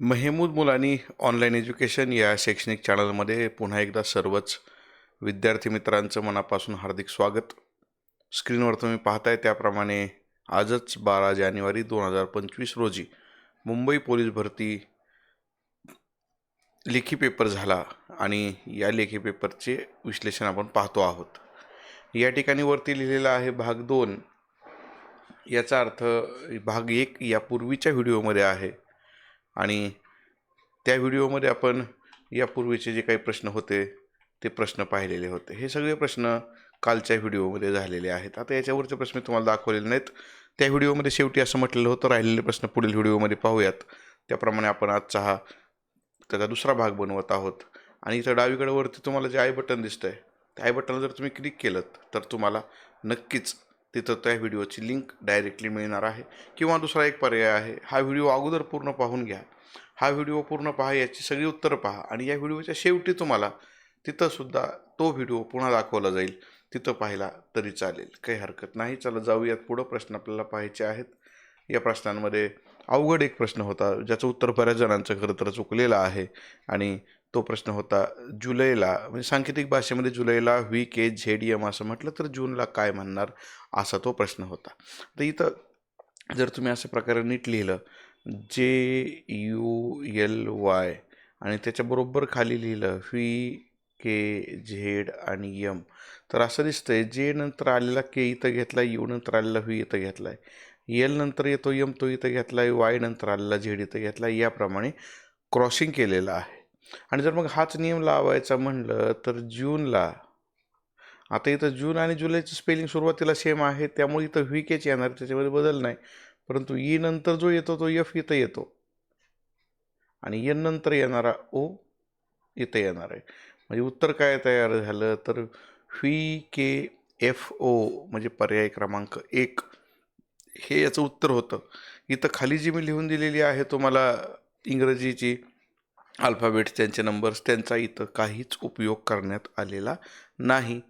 मेहमूद मुलानी online education या शैक्षणिक चॅनलमध्ये पुन्हा एकदा सर्वच विद्यार्थी मित्रांचं मनापासून हार्दिक स्वागत. स्क्रीनवर तुम्ही पाहताय त्याप्रमाणे आजच बारा जानेवारी दोन हजार पंचवीस रोजी मुंबई पोलीस भरती लेखी पेपर झाला आणि या लेखी पेपरचे विश्लेषण आपण पाहतो आहोत. या ठिकाणी वरती लिहिलेला आहे भाग दोन. याचा अर्थ भाग एक यापूर्वीच्या व्हिडिओमध्ये आहे. आणि त्या व्हिडिओमध्ये आपण यापूर्वीचे जे काही प्रश्न होते ते प्रश्न पाहिलेले होते. हे सगळे प्रश्न कालच्या व्हिडिओमध्ये झालेले आहेत. आता याच्यावरचे प्रश्न तुम्हाला दाखवलेले नाहीत. त्या व्हिडिओमध्ये शेवटी असं म्हटलेलं होतं राहिलेले प्रश्न पुढील व्हिडिओमध्ये पाहूयात. त्याप्रमाणे आपण आजचा हा त्याचा दुसरा भाग बनवत आहोत. आणि इथं डावीकडे वरती तुम्हाला जे आय बटन दिसतं आहे त्या आय बटनला जर तुम्ही क्लिक केलं तर तुम्हाला नक्कीच तिथं त्या व्हिडिओची लिंक डायरेक्टली मिळणार आहे. किंवा दुसरा एक पर्याय आहे हा व्हिडिओ अगोदर पूर्ण पाहून घ्या. हा व्हिडिओ पूर्ण पहा याची सगळी उत्तरं पहा आणि या व्हिडिओच्या शेवटी तुम्हाला तिथंसुद्धा तो व्हिडिओ पुन्हा दाखवला जाईल. तिथं पाहिला तरी चालेल. काही हरकत नाही. चला जाऊयात पुढं. प्रश्न आपल्याला पाहायचे आहेत. या प्रश्नांमध्ये अवघड एक प्रश्न होता ज्याचं उत्तर बऱ्याच जणांचं खरं तर चुकलेलं आहे आणि तो प्रश्न होता जुलैला म्हणजे सांकेतिक भाषेमध्ये जुलैला व्ही के झेड एम असं म्हटलं तर जूनला काय म्हणणार असा तो प्रश्न होता. तर इथं जर तुम्ही अशा प्रकारे नीट लिहिलं जे यू एल वाय आणि त्याच्याबरोबर खाली लिहिलं व्ही के झेड आणि यम तर असं दिसतंय जे नंतर आलेला के इथं घेतला यू नंतर आलेला व्ही इथं घेतला आहे एल नंतर येतो यम तो इथं घेतला आहे वाय नंतर आलेला झेड इथं घेतला आहे याप्रमाणे क्रॉसिंग केलेलं आहे. आणि जर मग हाच नियम लावायचा म्हणलं तर जूनला आता इथं जून आणि जुलैचं स्पेलिंग सुरुवातीला सेम आहे त्यामुळे इथं व्ही केच येणार त्याच्यामध्ये बदल नाही. परंतु ई नंतर जो येतो तो यफ इथं येतो. आणि एन नंतर येणारा ओ इथं येणार आहे. म्हणजे उत्तर काय तयार झालं तर व्ही के एफ ओ म्हणजे पर्याय क्रमांक एक. हे याचं उत्तर होतं. इथं खाली जी मी लिहून दिलेली आहे तुम्हाला इंग्रजीची अल्फाबेट्स त्यांचे नंबर्स त्यांचा इथं काहीच उपयोग करण्यात आलेला नाही.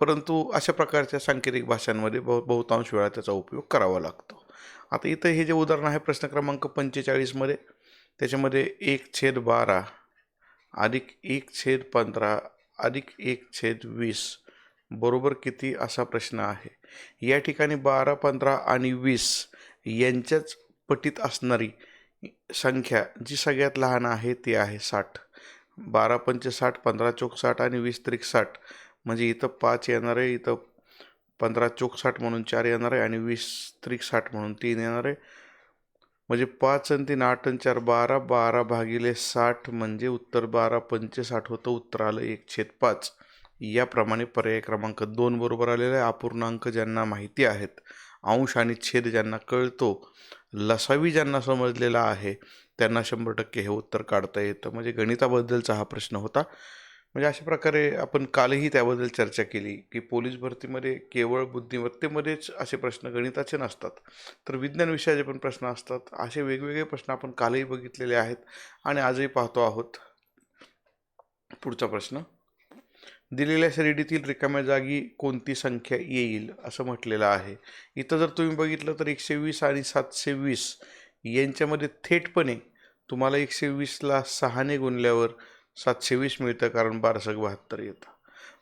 परंतु अशा प्रकारच्या सांकेतिक भाषांमध्ये बहु बहुतांश वेळा त्याचा उपयोग करावा लागतो. आता इथं हे जे उदाहरण आहे प्रश्न क्रमांक पंचेचाळीसमध्ये त्याच्यामध्ये एक छेद बारा अधिक एक छेद पंधरा अधिक एक छेद वीस बरोबर किती असा प्रश्न आहे. या ठिकाणी बारा पंधरा आणि वीस यांच्याच पटीत असणारी संख्या जी सगळ्यात लहान आहे ती आहे साठ. बारा पंचे साठ पंधरा चौकसाठ आणि वीस त्रिक साठ. म्हणजे इथं पाच येणार आहे इथं पंधरा चौकसाठ म्हणून चार येणार आहे आणि वीस त्रिक साठ म्हणून तीन येणार आहे. म्हणजे पाच आणि तीन आठ आणि चार बारा बारा भागिले साठ म्हणजे उत्तर बारा पंचे साठ होतं उत्तर आलं एक छेद पाच. याप्रमाणे पर्याय क्रमांक दोन बरोबर आलेला आहे. अपूर्णांक ज्यांना माहिती आहेत अंश आणि छेद ज्यांना कळतो लसावी ज्यांना समजलेला आहे त्यांना शंभर टक्के हे उत्तर काढता येतं. म्हणजे गणिताबद्दलचा हा प्रश्न होता. म्हणजे अशा प्रकारे आपण कालही त्याबद्दल चर्चा केली की पोलीस भरतीमध्ये केवळ बुद्धिमत्तेमध्येच असे प्रश्न गणिताचे नसतात तर विज्ञान विषयाचे पण प्रश्न असतात. असे वेगवेगळे प्रश्न आपण कालही बघितलेले आहेत. आणि आजही पाहतो आहोत. पुढचा प्रश्न. दिलेल्या शर्यतीतील रिकाम्या जागी कोणती संख्या येईल असं म्हटलेलं आहे. इथं जर तुम्ही बघितलं तर एकशे वीस आणि सातशे वीस यांच्यामध्ये थेटपणे तुम्हाला एकशे वीसला सहाने गुणल्यावर सातशे वीस मिळतं कारण बारसक बहात्तर येतं.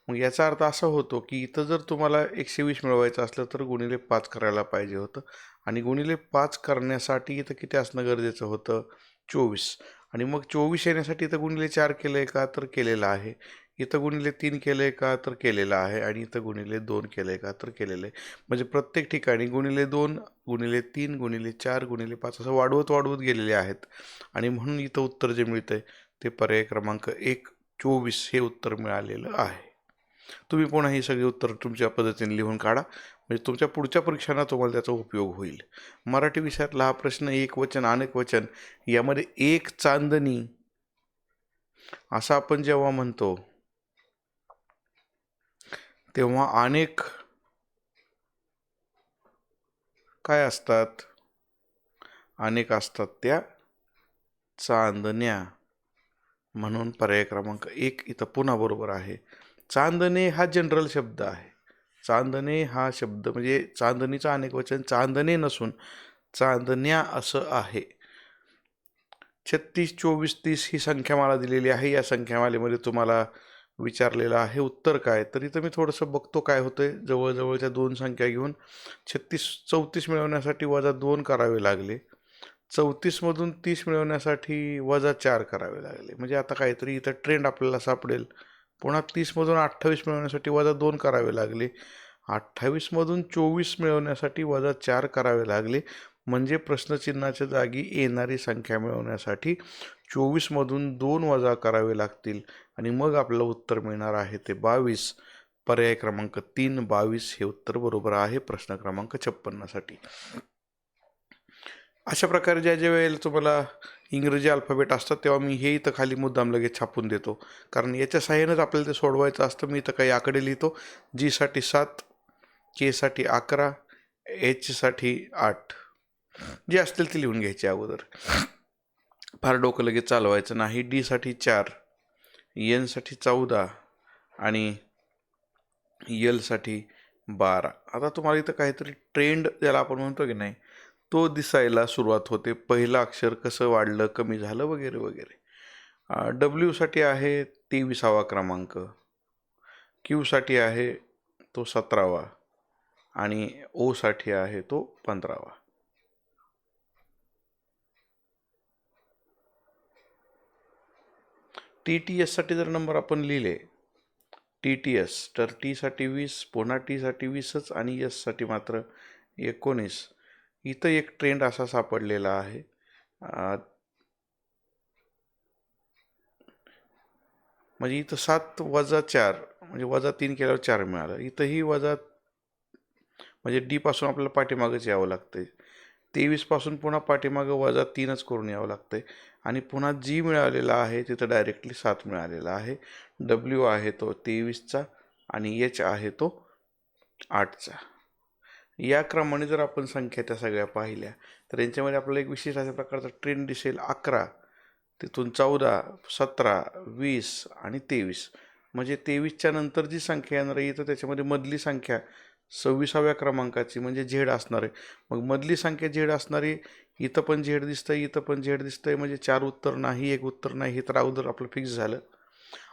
मग याचा अर्थ असा होतो की इथं जर तुम्हाला एकशे वीस मिळवायचं असलं तर गुणिले पाच करायला पाहिजे होतं. आणि गुणिले पाच करण्यासाठी इथं किती असणं गरजेचं होतं? चोवीस. आणि मग चोवीस येण्यासाठी इथं गुणिले चार केलं आहे का? तर केलेलं आहे. इथं गुणिले तीन केलं आहे का तर केलेलं आहे आणि इथं गुणिले दोन केलं आहे का तर केलेलं आहे. म्हणजे प्रत्येक ठिकाणी गुणिले दोन गुणिले तीन गुणिले चार गुणिले पाच असं वाढवत वाढवत गेलेले आहेत. आणि म्हणून इथं उत्तर जे मिळतं आहे ते पर्याय क्रमांक एक चोवीस हे उत्तर मिळालेलं आहे. तुम्ही पुन्हा ही सगळी उत्तर तुमच्या पद्धतीने लिहून काढा. म्हणजे तुमच्या पुढच्या परीक्षांना तुम्हाला त्याचा उपयोग होईल. मराठी विषयातला हा प्रश्न एक वचन अनेक वचन यामध्ये एक चांदणी असं आपण जेव्हा म्हणतो तेव्हा अनेक काय असतात? अनेक असतात त्या चांदण्या. म्हणून पर्याय क्रमांक एक इथं पुन्हा बरोबर आहे. चांदणे हा जनरल शब्द आहे. चांदणे हा शब्द म्हणजे चांदणीचं अनेक वचन चांदणे नसून चांदण्या असं आहे. छत्तीस चोवीस तीस ही संख्या मला दिलेली आहे. या संख्यामालेमध्ये तुम्हाला विचारलेलं आहे उत्तर काय? तर इथं मी थोडंसं बघतो काय होतंय. जवळजवळच्या दोन संख्या घेऊन छत्तीस चौतीस मिळवण्यासाठी वजा दोन करावे लागले. चौतीसमधून तीस मिळवण्यासाठी वजा चार करावे लागले. म्हणजे आता काहीतरी इथं ट्रेंड आपल्याला सापडेल. पुन्हा तीसमधून अठ्ठावीस मिळवण्यासाठी वजा दोन करावे लागले. अठ्ठावीसमधून चोवीस मिळवण्यासाठी वजा चार करावे लागले. म्हणजे प्रश्नचिन्हाच्या जागी येणारी संख्या मिळवण्यासाठी चोवीसमधून दोन वजा करावे लागतील. आणि मग आपल्याला उत्तर मिळणार आहे ते बावीस. पर्याय क्रमांक तीन बावीस हे उत्तर बरोबर आहे प्रश्न क्रमांक छप्पन्नसाठी. अशा प्रकारे ज्या ज्या वेळेला तुम्हाला इंग्रजी अल्फाबेट असतात तेव्हा मी हे इथं खाली मुद्दाम लगेच छापून देतो. कारण याच्या सहाय्यानेच आपल्याला ते सोडवायचं असतं मी इथं काही आकडे लिहितो. जीसाठी सात केसाठी अकरा एचसाठी आठ. जे असतील ते लिहून घ्यायचे अगोदर. फार डोकं लगेच चालवायचं नाही. डीसाठी चार एनसाठी चौदा आणि यलसाठी बारा. आता तुम्हाला इथं काहीतरी ट्रेंड ज्याला आपण म्हणतो की नाही तो दिसायला सुरुवात होते. पहिलं अक्षर कसं वाढलं कमी झालं वगैरे वगैरे. डब्ल्यूसाठी आहे तेविसावा क्रमांक. क्यूसाठी आहे तो सतरावा आणि ओसाठी आहे तो पंधरावा. टी टी एससाठी जर नंबर आपण लिहिले टी टी एस तर टीसाठी वीस पुन्हा टीसाठी वीसच आणि एससाठी मात्र एकोणीस. इथं एक ट्रेंड असा सापडलेला आहे. म्हणजे इथं सात वजा चार म्हणजे वजा तीन केल्यावर चार मिळालं. इथंही वजा म्हणजे डीपासून आपल्याला पाठीमागेच यावं लागतंय. तेवीसपासून पुन्हा पाठीमागं वजा तीनच करून यावं लागतं आहे आणि पुन्हा जी मिळालेला आहे तिथं डायरेक्टली सात मिळालेला आहे. डब्ल्यू आहे तो तेवीसचा आणि एच आहे तो आठचा. या क्रमाने जर आपण संख्या त्या सगळ्या पाहिल्या तर यांच्यामध्ये आपल्याला एक विशेष अशा प्रकारचा ट्रेंड दिसेल. अकरा तिथून चौदा सतरा वीस आणि तेवीस. म्हणजे तेवीसच्या नंतर जी संख्या येणार आहे तर त्याच्यामध्ये मधली संख्या सव्वीसाव्या क्रमांकाची म्हणजे झेड असणार आहे. मग मधली संख्या झेड असणारी इथं पण झेड दिसतंय इथं पण झेड दिसतंय म्हणजे चार उत्तर नाही एक उत्तर नाही हे तर अगोदर आपलं फिक्स झालं.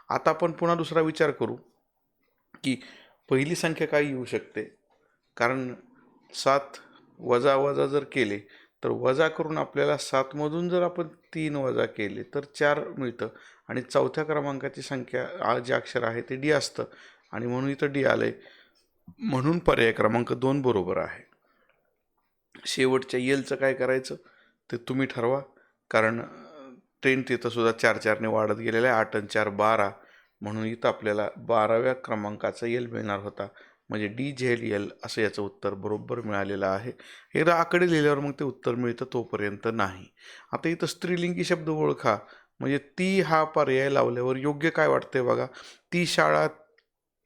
आता आपण पुन्हा दुसरा विचार करू की पहिली संख्या काय येऊ शकते? कारण सात वजा वजा जर केले तर वजा करून आपल्याला सातमधून जर आपण तीन वजा केले तर चार मिळतं. आणि चौथ्या क्रमांकाची संख्या जे अक्षर आहे ते डी असतं. आणि म्हणून इथं डी आलं आहे म्हणून पर्याय क्रमांक दोन बरोबर आहे. शेवटच्या येलचं काय करायचं? ते तुम्ही ठरवा. कारण ट्रेन तिथंसुद्धा चार चारने वाढत गेलेलं आहे. आठ आणि चार बारा. म्हणून इथं आपल्याला बाराव्या क्रमांकाचा येल मिळणार होता. म्हणजे डी झेड एल असं याचं उत्तर बरोबर मिळालेलं आहे. एकदा आकडे लिहिल्यावर मग ते उत्तर मिळतं तोपर्यंत नाही. आता इथं स्त्रीलिंगी शब्द ओळखा. म्हणजे ती हा पर्याय लावल्यावर योग्य काय वाटते बघा. ती शाळा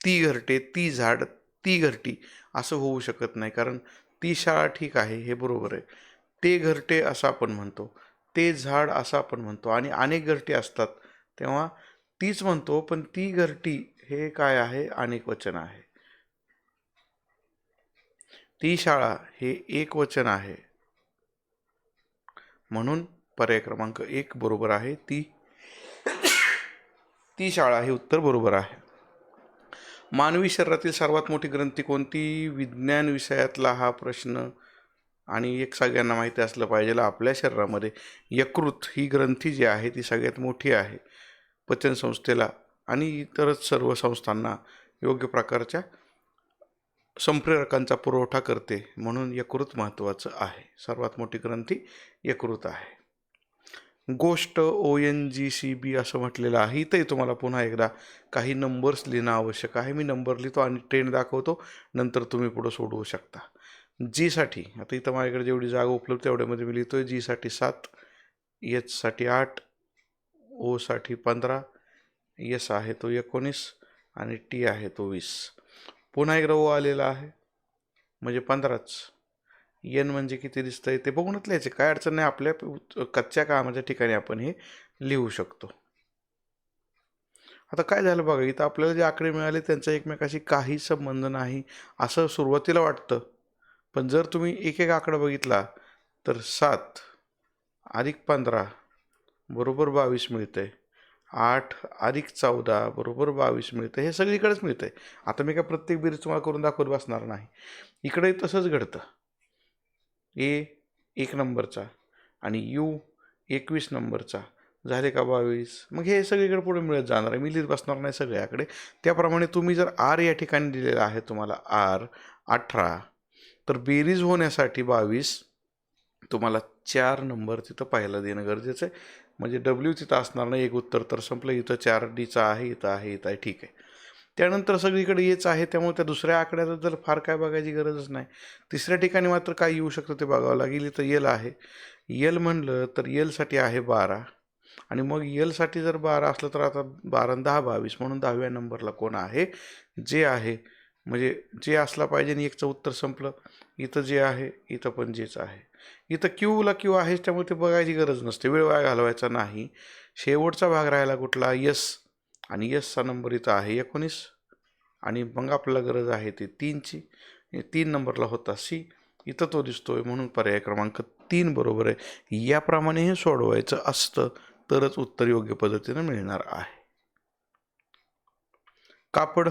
ती घरटे ती झाड ती घरटी. असं होऊ शकत नाही. कारण ती शाळा ठीक आहे. हे बरोबर आहे. ते घरटे असं आपण म्हणतो. ते झाड असं आपण म्हणतो. आणि अनेक घरटी असतात. तेव्हा तीच म्हणतो पण ती घरटी हे काय आहे? अनेक वचन आहे. ती शाळा हे एक वचन आहे. म्हणून पर्याय क्रमांक एक बरोबर आहे. ती ती शाळा हे उत्तर बरोबर आहे. मानवी शरीरातील सर्वात मोठी ग्रंथी कोणती? विज्ञान विषयातला हा प्रश्न. आणि एक सगळ्यांना माहिती असलं पाहिजे आपल्या शरीरामध्ये यकृत ही ग्रंथी जी आहे ती सगळ्यात मोठी आहे पचन संस्थेला आणि इतरच सर्व संस्थांना योग्य प्रकारच्या संप्रेरकांचा पुरवठा करते म्हणून यकृत महत्त्वाचं आहे. सर्वात मोठी ग्रंथी यकृत आहे. गोष्ट O N G C B असं म्हटलेलं आहे. इथंही तुम्हाला पुन्हा एकदा काही नंबर्स लिहिणं आवश्यक आहे. मी नंबर लिहितो आणि ट्रेंड दाखवतो. नंतर तुम्ही पुढं सोडवू शकता. जीसाठी आता इथं माझ्याकडे जेवढी जागा उपलब्ध तेवढ्यामध्ये मी लिहितो आहे जीसाठी सात एचसाठी आठ ओसाठी पंधरा एस आहे तो एकोणीस आणि टी आहे तो वीस. पुन्हा एकदा ओ आलेला आहे. म्हणजे पंधराच. एन म्हणजे किती दिसतं आहे ते बघूनच लिहायचे काय अडचण नाही आपल्या कच्च्या कामाच्या ठिकाणी आपण हे लिहू शकतो. आता काय झालं बघा इथं आपल्याला जे आकडे मिळाले त्यांचा एकमेकाशी काही संबंध नाही असं सुरुवातीला वाटतं. पण जर तुम्ही एक एक आकडा बघितला तर सात अधिक पंधरा बरोबर बावीस मिळतं आहे आठ अधिक चौदा बरोबर बावीस मिळतं हे सगळीकडेच मिळतं आहे आता मी काय प्रत्येक बेरीज तुम्हाला करून दाखवत बसणार नाही. इकडे तसंच घडतं. ए एक नंबरचा आणि यू एकवीस नंबरचा. झाले का बावीस? मग हे सगळीकडे पुढे मिळत जाणार आहे. मी लिहित बसणार नाही सगळ्याकडे. त्याप्रमाणे तुम्ही जर आर या ठिकाणी दिलेला आहे तुम्हाला आर अठरा तर बेरीज होण्यासाठी बावीस तुम्हाला चार नंबर तिथं पाहायला देणं गरजेचं आहे. म्हणजे डब्ल्यू तिथं असणार नाही. एक उत्तर तर संपलं. इथं चार डीचं आहे इथं आहे इथं आहे. ठीक आहे. त्यानंतर सगळीकडे येच आहे त्यामुळे त्या दुसऱ्या आकड्याबद्दल फार काय बघायची गरजच नाही. तिसऱ्या ठिकाणी मात्र काय येऊ शकतं ते बघावं लागेल. इथं यल आहे. यल म्हणलं तर येलसाठी आहे बारा. आणि मग येलसाठी जर बारा असलं तर आता बारा दहा बावीस म्हणून दहाव्या नंबरला कोण आहे? जे आहे. म्हणजे जे असला पाहिजे आणि एकचं उत्तर संपलं. इथं जे आहे इथं पण जेच आहे. इथं क्यूला क्यू आहेच त्यामुळे ते बघायची गरज नसते. वेळ वाया घालवायचा नाही. शेवटचा भाग राहिला कुठला? यस आणि यसचा नंबर इथं आहे एकोणीस. आणि मग आपल्याला गरज आहे ती तीनची. तीन नंबरला होता सी. इथं तो दिसतोय म्हणून पर्याय क्रमांक तीन बरोबर आहे. याप्रमाणे हे सोडवायचं असतं तरच उत्तर योग्य पद्धतीनं मिळणार आहे. कापड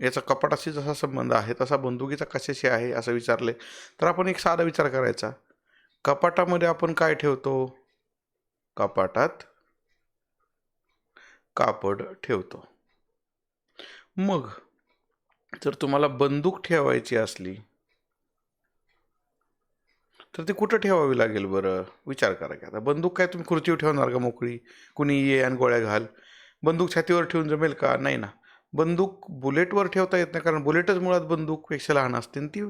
याचा कपाटाशी जसा संबंध आहे तसा बंदुकीचा कशाशी आहे असं विचारले तर आपण एक साधा विचार करायचा. कपाटामध्ये आपण काय ठेवतो? कपाटात कापड ठेवतो. मग जर तुम्हाला बंदूक ठेवायची असली तर ती कुठं ठेवावी लागेल बरं? विचार करा की आता. बंदूक काय तुम्ही खुर्चीवर ठेवणार का मोकळी? कुणी ये आणि गोळ्या घाल. बंदूक छातीवर ठेवून जमेल का? नाही ना. बंदूक बुलेटवर ठेवता येत नाही कारण बुलेटच मुळात बंदूकपेक्षा लहान असते आणि ती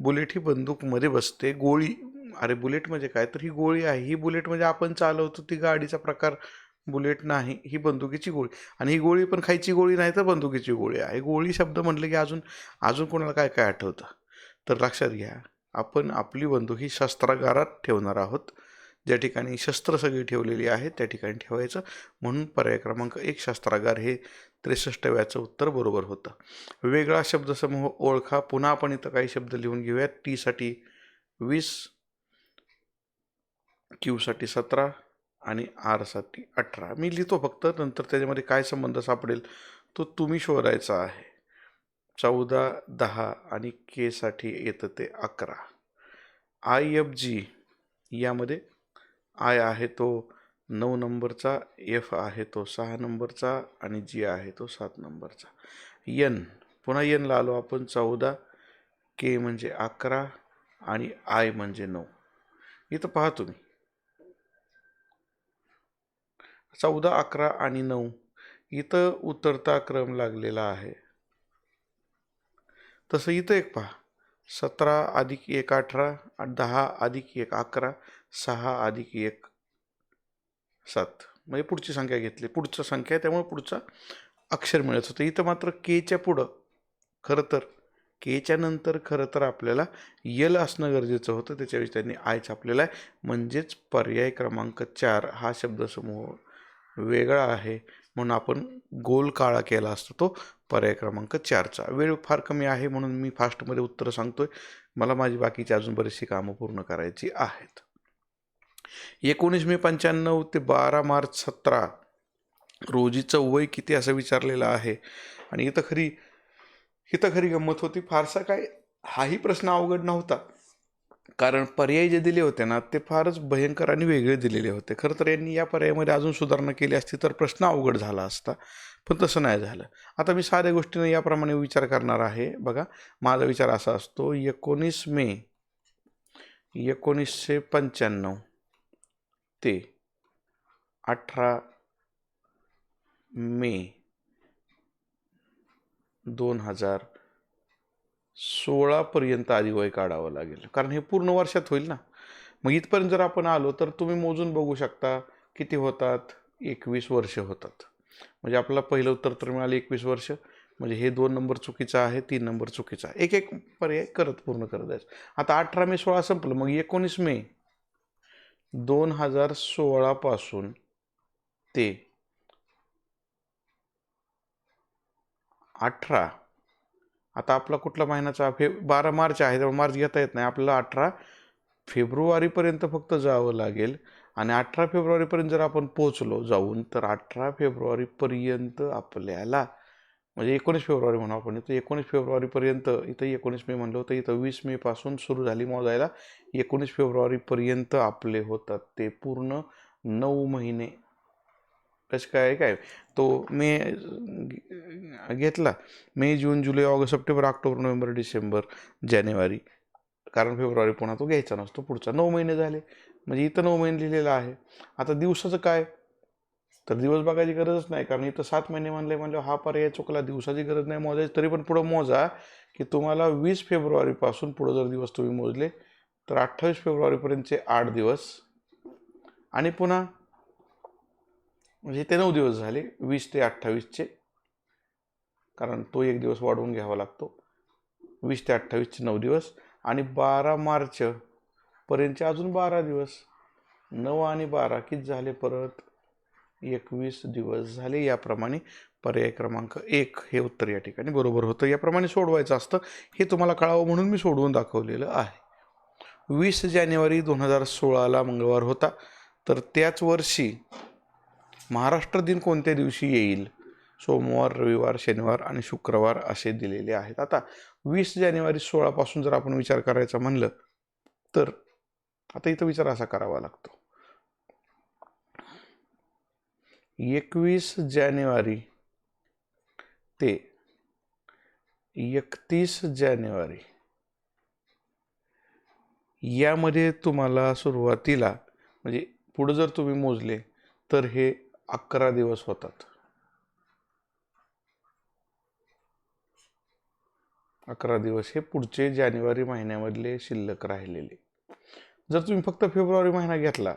बुलेट ही बंदूकमध्ये बसते. गोळी अरे बुलेट म्हणजे काय? तर ही गोळी आहे. ही बुलेट म्हणजे आपण चालवतो. ती गाडीचा प्रकार बुलेट नाही ही बंदुकीची गोळी. आणि ही गोळी पण खायची गोळी नाही तर बंदुकीची गोळी आहे. गोळी शब्द म्हटलं की अजून अजून कोणाला काय काय आठवतं? तर लक्षात घ्या आपण आपली बंदूक ही शस्त्रागारात ठेवणार आहोत. ज्या ठिकाणी शस्त्र सगळी ठेवलेली आहेत त्या ठिकाणी ठेवायचं. म्हणून पर्याय क्रमांक एक शस्त्रागार हे त्रेसष्टव्याचं उत्तर बरोबर होतं. वेगळा शब्दसमूह ओळखा. पुन्हा आपण इथं काही शब्द लिहून घेऊयात. टीसाठी वीस क्यूसाठी सतरा आणि आरसाठी अठरा. मी लिहितो फक्त नंतर त्याच्यामध्ये काय संबंध सापडेल तो तुम्ही शोधायचा आहे. चौदा दहा आणि केसाठी येतं ते अकरा. आय एफ जी यामध्ये आय आहे तो नऊ नंबरचा एफ आहे तो सहा नंबरचा आणि जी आहे तो सात नंबरचा. यन पुन्हा यनला आलो आपण. चौदा के म्हणजे अकरा आणि आय म्हणजे नऊ. इथं पहा तुम्ही. चौदा अकरा आणि नऊ इथं उतरता क्रम लागलेला आहे. तसं इथं एक पहा. सतरा अधिक एक अठरा दहा अधिक एक अकरा सहा अधिक एक सात. म्हणजे पुढची संख्या घेतली. पुढचं संख्या आहे त्यामुळे पुढचा अक्षर मिळत होतं. इथं मात्र केच्या पुढं. खरं तर केच्या नंतर खरं तर आपल्याला यल असणं गरजेचं होतं. त्याच्यावेळी त्यांनी आय छापलेला आहे. म्हणजेच पर्याय क्रमांक चार हा शब्दसमूह वेगळा आहे. म्हणून आपण गोल काळा केला असतो तो पर्याय क्रमांक चारचा वेळ फार कमी आहे म्हणून मी फास्टमध्ये उत्तरं सांगतोय. मला माझी बाकीची अजून बरीचशी कामं पूर्ण करायची आहेत. एकोणीस मे पंच्याण्णव ते बारा मार्च सतरा रोजीचं वय किती असं विचारलेलं आहे. आणि इथं खरी इथं खरी गंमत होती. फारसा काय हाही प्रश्न अवघड नव्हता. कारण पर्याय जे दिले होते ना ते फारच भयंकर आणि वेगळे दिलेले होते. खरं तर यांनी या पर्यायामध्ये अजून सुधारणा केली असती तर प्रश्न अवघड झाला असता पण तसं नाही झालं. आता मी साध्या गोष्टीनं याप्रमाणे विचार करणार आहे. बघा माझा विचार असा असतो एकोणीस मे एकोणीसशे पंच्याण्णव ते अठरा मे दोन हजार सोळापर्यंत आधी वय काढावं लागेल. कारण हे पूर्ण वर्षात होईल ना? मग इथपर्यंत जर आपण आलो तर तुम्ही मोजून बघू शकता किती होतात? एकवीस वर्ष होतात. म्हणजे आपल्याला पहिलं उत्तर तर मिळालं एकवीस वर्ष. म्हणजे हे दोन नंबर चुकीचं आहे तीन नंबर चुकीचा आहे. एक एक पर्याय करत पूर्ण करत जायचं. आता अठरा मे सोळा संपलं. मग एकोणीस मे दोन हजार सोळापासून ते अठरा आता आपला कुठला महिन्याचा? फे बारा मार्च आहे तेव्हा मार्च घेता येत नाही. आपल्याला अठरा फेब्रुवारीपर्यंत फक्त जावं लागेल. आणि अठरा फेब्रुवारीपर्यंत जर आपण पोचलो जाऊन तर अठरा फेब्रुवारीपर्यंत आपल्याला म्हणजे एकोणीस फेब्रुवारी म्हणू आपण इथं एकोणीस फेब्रुवारीपर्यंत इथं एकोणीस मे म्हणलं होतं इथं वीस मेपासून सुरू झाली मोजायला. एकोणीस फेब्रुवारीपर्यंत आपले होतात ते पूर्ण नऊ महिने. कसं काय काय? तो मे घेतला. मे जून जुलै August September October November December जानेवारी. कारण फेब्रुवारी पुन्हा तो घ्यायचा नसतो पुढचा. नऊ महिने झाले. म्हणजे इथं नऊ महिने लिहिलेलं आहे. आता दिवसाचं काय? तर दिवस बघायची गरजच नाही. कारण इथं सात महिने म्हणले म्हणलं हा पर्याय चुकला. दिवसाची गरज नाही मोजायची. तरी पण पुढं मोजा की तुम्हाला वीस फेब्रुवारीपासून पुढं जर दिवस तुम्ही मोजले तर अठ्ठावीस फेब्रुवारीपर्यंतचे आठ दिवस. आणि पुन्हा म्हणजे ते नऊ दिवस झाले वीस ते अठ्ठावीसचे कारण तो एक दिवस वाढवून घ्यावा लागतो. वीस ते अठ्ठावीसचे नऊ दिवस. आणि बारा मार्च पर्यंतचे अजून बारा दिवस. नऊ आणि बारा किती झाले परत? एकवीस दिवस झाले. याप्रमाणे पर्याय क्रमांक एक हे उत्तर या ठिकाणी बरोबर होतं. याप्रमाणे सोडवायचं असतं. हे तुम्हाला कळावं म्हणून मी सोडवून दाखवलेलं आहे. वीस जानेवारी दोन हजार सोळाला मंगळवार होता. तर त्याच वर्षी महाराष्ट्र दिन कोणत्या दिवशी येईल? सोमवार रविवार शनिवार आणि शुक्रवार असे दिलेले आहेत. आता वीस जानेवारी सोळापासून जर आपण विचार करायचा म्हणलं तर आता इथं विचार असा करावा लागतो. एकवीस जानेवारी ते एकतीस जानेवारी यामध्ये तुम्हाला सुरुवातीला म्हणजे पुढं जर तुम्ही मोजले तर हे अकरा दिवस होतात. अकरा दिवस हे पुढचे जानेवारी महिन्यामधले शिल्लक राहिलेले. जर तुम्ही फक्त फेब्रुवारी महिना घेतला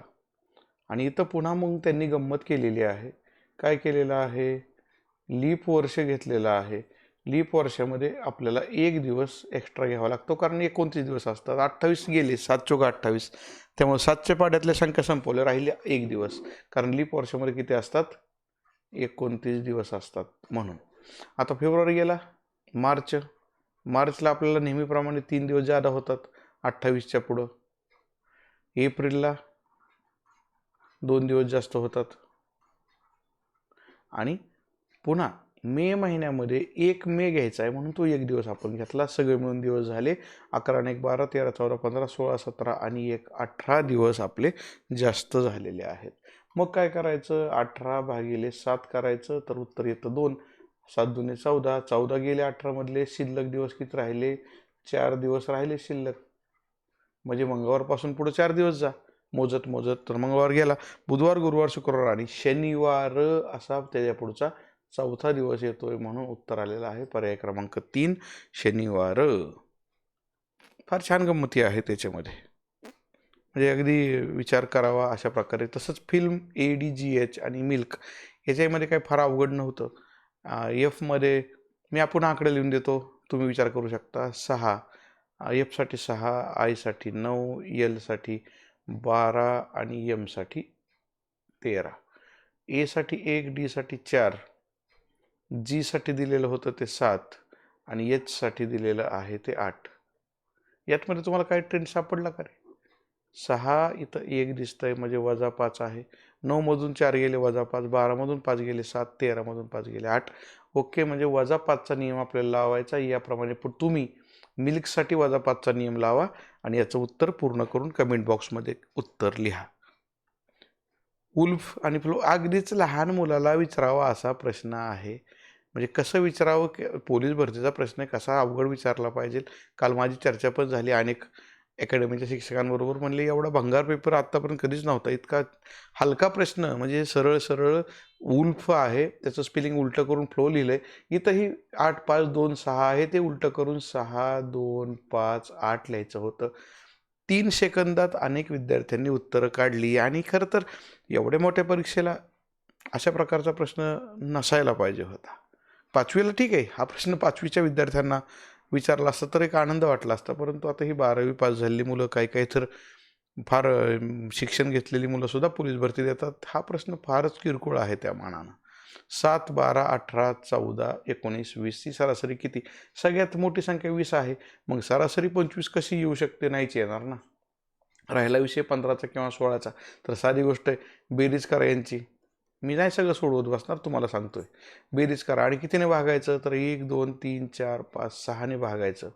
आणि इथं पुन्हा मग त्यांनी गंमत केलेली आहे. काय केलेलं आहे? लीप वर्ष घेतलेलं आहे. लीप वर्षामध्ये आपल्याला एक दिवस एक्स्ट्रा घ्यावा लागतो कारण एकोणतीस दिवस असतात. अठ्ठावीस गेले सात चोगा अठ्ठावीस. त्यामुळे सातशे पाड्यातल्या संख्या संपवल्या राहिले एक दिवस. कारण लीप वर्षामध्ये किती असतात? एकोणतीस दिवस असतात म्हणून. आता फेब्रुवारी गेला मार्च. मार्चला आपल्याला नेहमीप्रमाणे तीन दिवस जादा होतात अठ्ठावीसच्या पुढं. एप्रिलला दोन दिवस जास्त होतात. आणि पुन्हा मे महिन्यामध्ये एक मे घ्यायचा आहे म्हणून तो एक दिवस आपण घेतला. सगळे मिळून दिवस झाले. अकरा आणि एक बारा तेरा चौदा पंधरा सोळा सतरा आणि एक अठरा दिवस आपले जास्त झालेले आहेत. मग काय करायचं? अठरा भागिले सात करायचं तर उत्तर येतं दोन. सात दुने चौदा चौदा गेले अठरामधले शिल्लक दिवस किती राहिले? चार दिवस राहिले शिल्लक. म्हणजे मंगळवारपासून पुढे चार दिवस जा. मोजत मोजत तर मंगळवार गेला. बुधवार गुरुवार शुक्रवार आणि शनिवार असा त्याच्या पुढचा चौथा दिवस येतोय म्हणून उत्तर आलेलं आहे. पर्याय क्रमांक तीन शनिवार. फार छान गंमती आहे त्याच्यामध्ये. म्हणजे अगदी विचार करावा अशा प्रकारे. तसंच film A D G H आणि मिल्क याच्यामध्ये काही फार अवघड नव्हतं. एफमध्ये मी आपण आकडे लिहून देतो. तुम्ही विचार करू शकता. सहा. एफसाठी सहा आयसाठी नऊ एलसाठी बारा आणि एमसाठी तेरा. एसाठी एक डीसाठी चार. जीसाठी दिलेलं होतं ते सात आणि एचसाठी दिलेलं आहे ते आठ. यातमध्ये तुम्हाला काय ट्रेंड सापडला का रे? सहा इथं एक दिसतंय म्हणजे वजा पाच आहे. नऊमधून चार गेले वजा पाच. बारामधून पाच गेले सात. तेरामधून पाच गेले आठ. ओके म्हणजे वजा पाचचा नियम आपल्याला लावायचा याप्रमाणे पण तुम्ही मिल्कसाठी वजा पाचचा नियम लावा आणि याचं उत्तर पूर्ण करून कमेंट बॉक्समध्ये उत्तर लिहा. उल्फ आणि फ्लो अगदीच लहान मुलाला विचारावा असा प्रश्न आहे. म्हणजे कसं विचारावं? की पोलीस भरतीचा प्रश्न आहे. कसा अवघड विचारला पाहिजे? काल माझी चर्चा पण झाली. अनेक अकॅडमीच्या शिक्षकांबरोबर म्हणले एवढा भंगार पेपर आत्तापर्यंत कधीच नव्हता. इतका हलका प्रश्न. म्हणजे सरळ सरळ उल्फ आहे. त्याचं स्पेलिंग उलटं करून फ्लो लिहिलं आहे इथंही आठ पाच दोन सहा आहे. ते उलटं करून सहा दोन पाच आठ लिहायचं होतं. तीन सेकंदात अनेक विद्यार्थ्यांनी उत्तरं काढली. आणि खरं तर एवढ्या मोठ्या परीक्षेला अशा प्रकारचा प्रश्न नसायला पाहिजे होता. पाचवीला ठीक आहे. हा प्रश्न पाचवीच्या विद्यार्थ्यांना विचारला असता तर एक आनंद वाटला असता. परंतु आता ही बारावी पास झालेली मुलं काही काही तर फार शिक्षण घेतलेली मुलंसुद्धा पोलीस भरती देतात. हा प्रश्न फारच किरकोळ आहे त्या मानानं. सात बारा अठरा चौदा एकोणीस वीस ही सरासरी किती? सगळ्यात मोठी संख्या वीस आहे. मग सरासरी पंचवीस कशी येऊ शकते? नाहीच येणार ना. राहिला विषय पंधराचा किंवा सोळाचा. तर साधी गोष्ट आहे बेरीज करा यांची. मी नाही सगळं सोडवत बसणार तुम्हाला सांगतोय. बेरीज करा. आणि कितीने भागायचं? तर एक दोन तीन चार पाच सहाने भागायचं.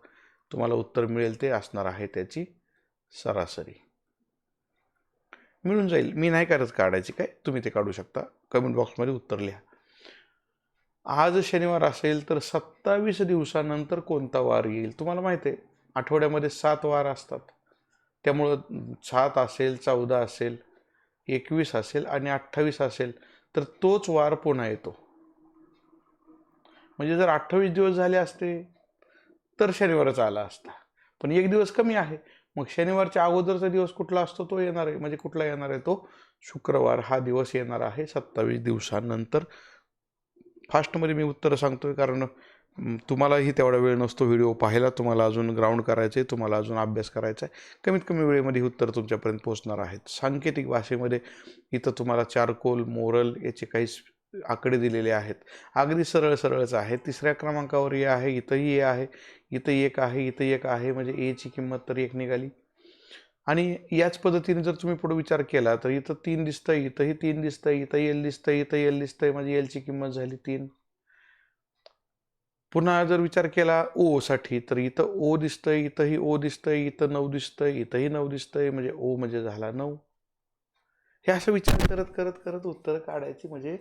तुम्हाला उत्तर मिळेल ते असणार आहे त्याची सरासरी. मिळून जाईल. मी नाही करत काढायची काय? तुम्ही ते काढू शकता. कमेंट बॉक्समध्ये उत्तर लिहा. आज शनिवार असेल तर सत्तावीस दिवसानंतर कोणता वार येईल? तुम्हाला माहिती आहे आठवड्यामध्ये सात वार असतात. त्यामुळं सात असेल चौदा असेल एकवीस असेल आणि अठ्ठावीस असेल तर तोच वार पुन्हा येतो. म्हणजे जर अठ्ठावीस दिवस झाले असते तर शनिवारच आला असता. पण एक दिवस कमी आहे. मग शनिवारच्या अगोदरचा दिवस कुठला असतो तो येणार आहे. म्हणजे कुठला येणार आहे तो? शुक्रवार हा दिवस येणार आहे सत्तावीस दिवसानंतर फास्टमध्ये मी उत्तरं सांगतोय कारण तुम्हालाही तेवढा वेळ नसतो व्हिडिओ पाहायला. तुम्हाला अजून ग्राउंड करायचं आहे तुम्हाला अजून अभ्यास करायचा आहे कमीत कमी वेळेमध्ये ही उत्तर तुमच्यापर्यंत पोहोचणार आहेत. सांकेतिक भाषेमध्ये इथं तुम्हाला चारकोल मोरल याचे काही आकडे दिलेले आहेत. अगदी सरळ सरळच आहे. तिसऱ्या क्रमांकावर हे आहे इथंही हे आहे इथं एक आहे इथं एक आहे. म्हणजे एची किंमत तर एक निघाली. आणि याच पद्धतीने जर तुम्ही पुढे विचार केला तर इथं तीन दिसतंय इथंही तीन दिसतंय इथं एल दिसतंय इथं एल दिसतंय म्हणजे एलची किंमत झाली तीन. पुन्हा जर विचार केला ओ साठी तर इथं ओ दिसतंय इथंही ओ दिसतंय इथं नऊ दिसतंय इथंही नऊ दिसतंय म्हणजे ओ म्हणजे झाला नऊ. हे असं विचार करत करत करत उत्तरं काढायची म्हणजे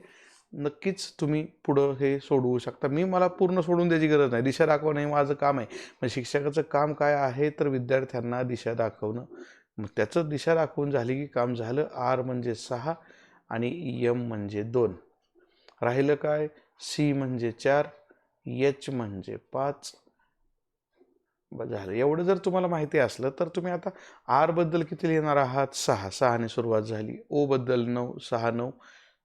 नक्कीच तुम्ही पुढं हे सोडवू शकता. मी मला पूर्ण सोडून द्यायची गरज नाही. दिशा दाखवणं हे माझं काम आहे. म्हणजे शिक्षकाचं काम काय आहे तर विद्यार्थ्यांना दिशा दाखवणं. मग त्याचं दिशा दाखवून झाली की काम झालं. आर म्हणजे सहा आणि यम म्हणजे दोन. राहिलं काय? सी म्हणजे चार एच म्हणजे पाच. झालं. एवढं जर तुम्हाला माहिती असलं तर तुम्ही आता आरबद्दल किती लिहिणार आहात? सहा. सहाने सुरुवात झाली. ओ बद्दल नऊ सहा नऊ.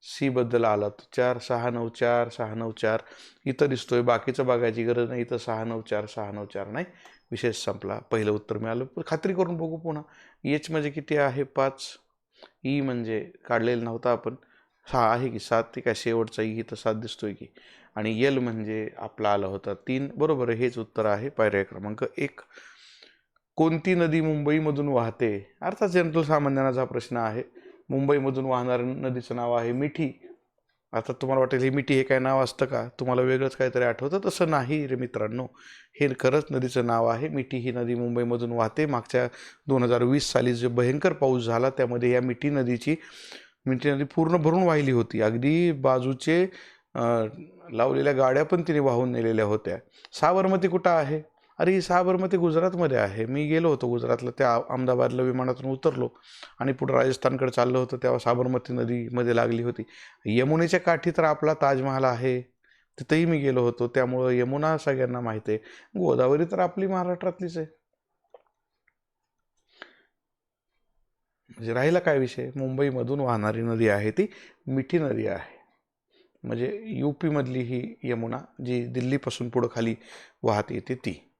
सी बद्दल आलात चार सहा नऊ चार सहा नऊ चार. इथं दिसतोय. बाकीचं बघायची गरज नाही. इथं सहा नऊ चार सहा नऊ चार नाही. विशेष संपला. पहिलं उत्तर मिळालं. पण खात्री करून बघू पुन्हा. एच म्हणजे किती आहे? पाच. ई म्हणजे काढलेलं नव्हता आपण. हा आहे की सात? ते काय शेवटचा e ई तर सात दिसतोय की. आणि यल म्हणजे आपला आला होता तीन. बरोबर हेच उत्तर आहे. पायऱ्या क्रमांक एक. कोणती नदी मुंबईमधून वाहते? अर्थात जनरल सामान्यांचा हा प्रश्न आहे. मुंबईमधून वाहणाऱ्या नदीचं नाव आहे मिठी. आता तुम्हाला वाटेल हे मिठी हे काय नाव असतं का? तुम्हाला वेगळंच काहीतरी आठवतं. तसं नाही रे मित्रांनो. हे खरंच नदीचं नाव आहे. मिठी ही नदी मुंबईमधून वाहते. मागच्या दोन हजार वीस साली जो भयंकर पाऊस झाला त्यामध्ये या मिठी नदीची मिठी नदी पूर्ण भरून वाहिली होती. अगदी बाजूचे लावलेल्या गाड्या पण तिने वाहून नेलेल्या होत्या. साबरमती कुठं आहे? अरे ही साबरमती गुजरातमध्ये आहे. मी गेलो होतो गुजरातला त्या अहमदाबादला विमानातून उतरलो आणि पुढं राजस्थानकडे चाललो होतो तेव्हा साबरमती नदीमध्ये लागली होती. यमुनेच्या काठी तर आपला ताजमहाल आहे. तिथंही मी गेलो होतो. त्यामुळं यमुना सगळ्यांना माहिती आहे. गोदावरी तर आपली महाराष्ट्रातलीच आहे. म्हणजे राहिला काय विषय? मुंबईमधून वाहणारी नदी आहे ती मिठी नदी आहे. म्हणजे यू पीमधली ही यमुना जी दिल्लीपासून पुढं खाली वाहत येते ती.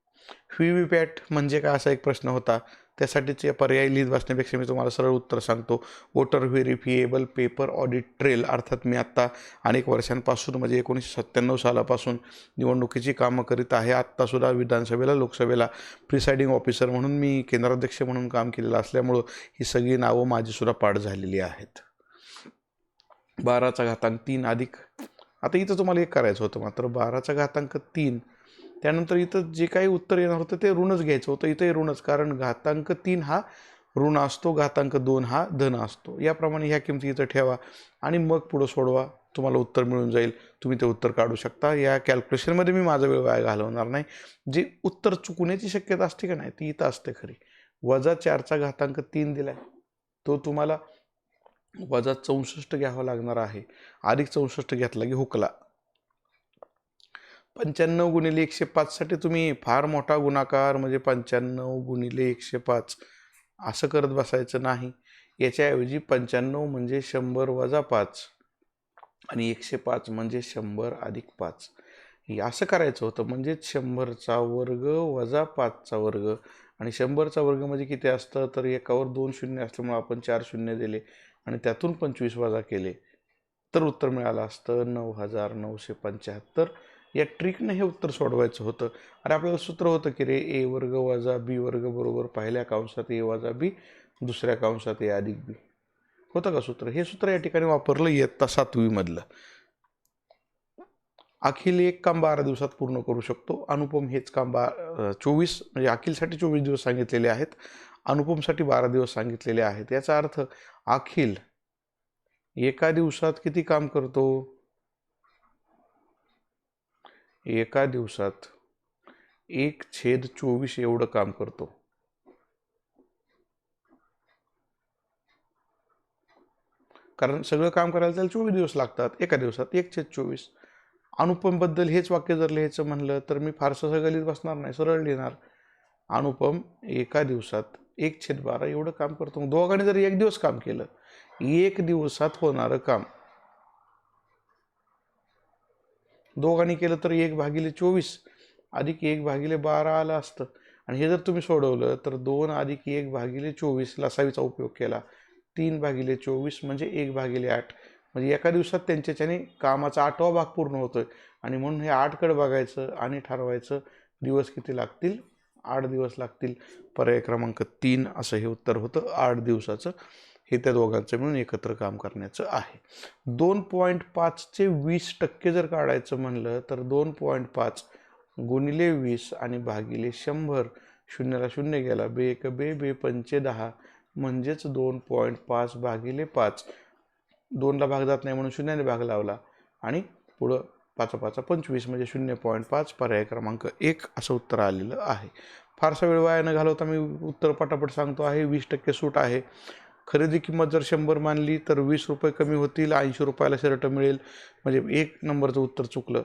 व्ही व्ही पॅट म्हणजे काय असा एक प्रश्न होता. त्यासाठीचे पर्याय लिहित बसण्यापेक्षा मी तुम्हाला सरळ उत्तर सांगतो. Voter verifiable paper audit trail अर्थात मी आत्ता अनेक वर्षांपासून म्हणजे एकोणीसशे सत्त्याण्णव सालापासून निवडणुकीची कामं करीत आहे. आत्तासुद्धा विधानसभेला लोकसभेला प्रिसाइडिंग ऑफिसर म्हणून मी केंद्राध्यक्ष म्हणून काम केलेलं असल्यामुळं ही सगळी नावं माझीसुद्धा पाठ झालेली आहेत. बाराचा घातांक तीन अधिक आता इथं तुम्हाला एक करायचं होतं मात्र बाराचा घातांक तीन त्यानंतर इथं जे काही उत्तर येणार होतं ते ऋणच घ्यायचं होतं. इथंही ऋणच कारण घातांक तीन हा ऋण असतो घातांक दोन हा धन असतो. याप्रमाणे ह्या किमती इथं ठेवा आणि मग पुढं सोडवा. तुम्हाला उत्तर मिळून जाईल. तुम्ही ते उत्तर काढू शकता. या कॅल्क्युलेशनमध्ये मी माझा वेळ वाया घालवणार नाही. जे उत्तर चुकण्याची शक्यता असते का नाही ती इथं असते खरी. वजा चारचा घातांक तीन दिला आहे तो तुम्हाला वजा चौसष्ट घ्यावा लागणार आहे. अधिक चौसष्ट घेतला की हुकला. पंच्याण्णव गुणिले एकशे पाचसाठी तुम्ही फार मोठा गुणाकार म्हणजे पंच्याण्णव गुणिले एकशे पाच असं करत बसायचं नाही. याच्याऐवजी पंच्याण्णव म्हणजे शंभर वजा पाच आणि एकशे पाच म्हणजे शंभर अधिक पाच. हे असं करायचं होतं म्हणजेच शंभरचा वर्ग वजा पाचचा वर्ग. आणि शंभरचा वर्ग म्हणजे किती असतं? तर एकावर दोन शून्य असल्यामुळे आपण चार शून्य दिले आणि त्यातून पंचवीस वजा केले. तर उत्तर मिळालं असतं नऊ हजार नऊशे पंच्याहत्तर. या ट्रिकनं हे उत्तर सोडवायचं होतं. अरे आपल्याला सूत्र होतं की रे ए वर्ग वजा बी वर्ग बरोबर पहिल्या कांशात ए वजा बी दुसऱ्या कांशात ए अधिक बी. होतं का सूत्र? हे सूत्र या ठिकाणी वापरलं इयत्ता सातवीमधलं अखिल एक काम बारा दिवसात पूर्ण करू शकतो. अनुपम हेच काम बा चोवीस म्हणजे अखिलसाठी चोवीस दिवस सांगितलेले आहेत. अनुपमसाठी बारा दिवस सांगितलेले आहेत. याचा अर्थ अखिल एका दिवसात किती काम करतो? एका दिवसात एक छेद चोवीस एवढं काम करतो. कारण सगळं काम करायला त्याला चोवीस दिवस लागतात. एका दिवसात एक छेद चोवीस. अनुपमबद्दल हेच वाक्य जर लिहायचं म्हणलं तर मी फारसं सगळीत बसणार नाही सरळ लिहिणार. अनुपम एका दिवसात एक छेद बारा एवढं काम करतो. मग दोघांनी जर एक दिवस काम केलं एक दिवसात होणारं काम दोघांनी केलं तर एक भागिले चोवीस अधिक एक भागिले बारा आलं असतं. आणि हे जर तुम्ही सोडवलं तर दोन अधिक एक भागिले चोवीस लसावीचा उपयोग केला. तीन भागिले चोवीस म्हणजे एक भागिले आठ. म्हणजे एका दिवसात त्यांच्याच्याने कामाचा आठवा भाग पूर्ण होतो आहे आणि म्हणून हे आठकडे बघायचं आणि ठरवायचं दिवस किती लागतील? आठ दिवस लागतील. पर्याय क्रमांक तीन असं हे उत्तर होतं. आठ दिवसाचं. हे त्या दोघांचं मिळून एकत्र काम करण्याचं आहे. दोन पॉईंट पाचचे वीस टक्के जर काढायचं म्हणलं तर दोन पॉईंट पाच गुणिले वीस आणि भागिले शंभर शून्याला शून्य गेला. बे एक बे बे पंचे दहा म्हणजेच दोन पॉईंट पाच भागिले पाच. दोनला भाग जात नाही म्हणून शून्याने भाग लावला आणि पुढं पाचा पाचा पंचवीस म्हणजे शून्य पॉईंट पाच पर्याय क्रमांक एक असं उत्तर आलेलं आहे. फारसा वेळ वाया न घालवता मी उत्तर पटापट सांगतो आहे. वीस टक्के सूट आहे. खरेदी किंमत जर शंभर मानली तर वीस रुपये कमी होतील ऐंशी रुपयाला शर्ट मिळेल. म्हणजे एक नंबरचं उत्तर चुकलं.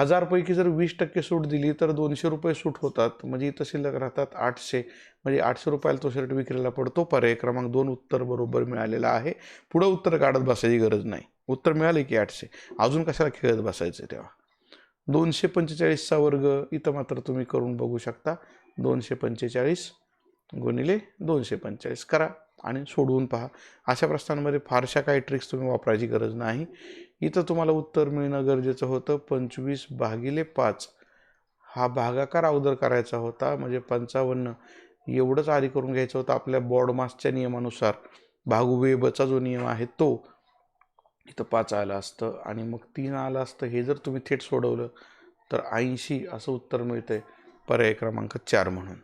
हजारपैकी जर वीस टक्के सूट दिली तर दोनशे रुपये सूट होतात. म्हणजे इथं शिल्लक राहतात आठशे. म्हणजे आठशे रुपयाला तो शर्ट विक्रीला पडतो. पर्याय क्रमांक दोन उत्तर बरोबर मिळालेलं आहे. पुढं उत्तर काढत बसायची गरज नाही. उत्तर मिळाले की आठशे. अजून कशाला खेळत बसायचं तेव्हा? दोनशे पंचेचाळीसचा वर्ग इथं मात्र तुम्ही करून बघू शकता. दोनशे पंचेचाळीस गुणिले दोनशे पंचेचाळीस करा. आणि सोडवून पहा. अशा प्रश्नांमध्ये फारशा काही ट्रिक्स तुम्ही वापरायची गरज नाही. इथं तुम्हाला उत्तर मिळणं गरजेचं होतं. पंचवीस भागिले पाच हा भागाकार अगोदर करायचा होता. म्हणजे पंचावन्न एवढंच आधी करून घ्यायचं होतं आपल्या बॉर्ड मासच्या नियमानुसार. भागू वेबचा जो नियम आहे तो इथं पाच आलं असतं आणि मग तीन आलं असतं. हे जर तुम्ही थेट सोडवलं तर ऐंशी असं उत्तर मिळतंय. पर्याय क्रमांक चार म्हणून.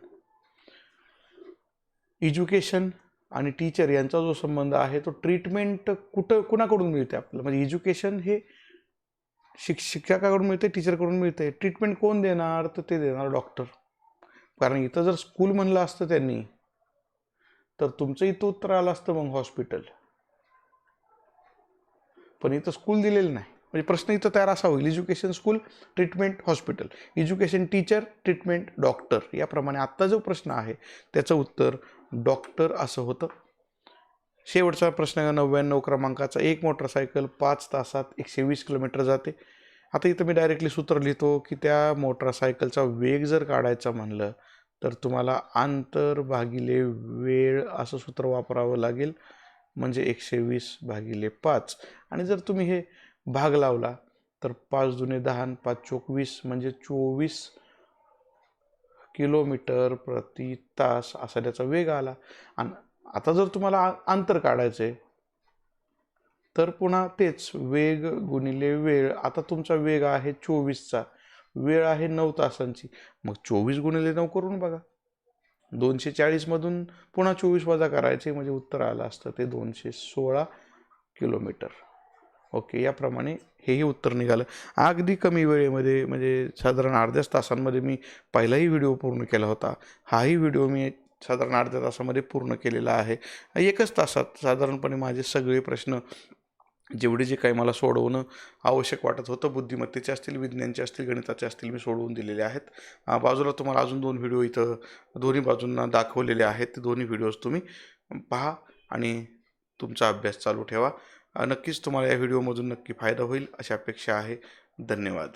एज्युकेशन आणि टीचर यांचा जो संबंध आहे तो ट्रीटमेंट कुठं कुणाकडून मिळते आपल्याला? म्हणजे एज्युकेशन हे शिक शिक्षकाकडून मिळते टीचरकडून मिळते ट्रीटमेंट कोण देणार? तर ते देणार डॉक्टर. कारण इथं जर स्कूल म्हणलं असतं त्यांनी तर तुमचं इथं उत्तर आलं असतं मग हॉस्पिटल. पण इथं स्कूल दिलेलं नाही. म्हणजे प्रश्न इथं तयार असा होईल. Education school treatment hospital. Education teacher treatment doctor. याप्रमाणे आत्ता जो प्रश्न आहे त्याचं उत्तर डॉक्टर असं होतं. शेवटचा प्रश्न नव्याण्णव क्रमांकाचा. एक मोटरसायकल पाच तासात एकशे वीस किलोमीटर जाते. आता इथं मी डायरेक्टली सूत्र लिहितो की त्या मोटरसायकलचा वेग जर काढायचा म्हणलं तर तुम्हाला आंतर भागिले वेळ असं सूत्र वापरावं लागेल. म्हणजे एकशे वीस भागिले पाच. आणि जर तुम्ही हे भाग लावला तर पाच जुने दहा पाच चोक वीस म्हणजे चोवीस किलोमीटर प्रति तास असा त्याचा वेग आला. आणि आता जर तुम्हाला आ- अंतर काढायचं आहे तर पुन्हा तेच वेग गुणिले वेळ. आता तुमचा वेग आहे चोवीसचा. वेळ आहे नऊ तासांची. मग चोवीस गुणिले नऊ करून बघा. दोनशे चाळीसमधून पुन्हा चोवीस वजा करायचे म्हणजे उत्तर आलं असतं ते दोनशे सोळा किलोमीटर. ओके याप्रमाणे हेही उत्तर निघालं. अगदी कमी वेळेमध्ये म्हणजे साधारण अर्ध्याच तासांमध्ये मी पहिलाही व्हिडिओ पूर्ण केला होता. हाही व्हिडिओ मी साधारण अर्ध्या तासामध्ये पूर्ण केलेला आहे. एकच तासात साधारणपणे माझे सगळे प्रश्न जेवढे जे काही मला सोडवणं आवश्यक वाटत होतं बुद्धिमत्तेचे असतील विज्ञानचे असतील गणिताचे असतील मी सोडवून दिलेले आहेत. बाजूला तुम्हाला अजून दोन व्हिडिओ इथं दोन्ही बाजूंना दाखवलेले आहेत. ते दोन्ही व्हिडिओज तुम्ही पहा आणि तुमचा अभ्यास चालू ठेवा. नक्कीच तुम्हाला या व्हिडिओमधून नक्की फायदा होईल अशी अपेक्षा आहे. धन्यवाद.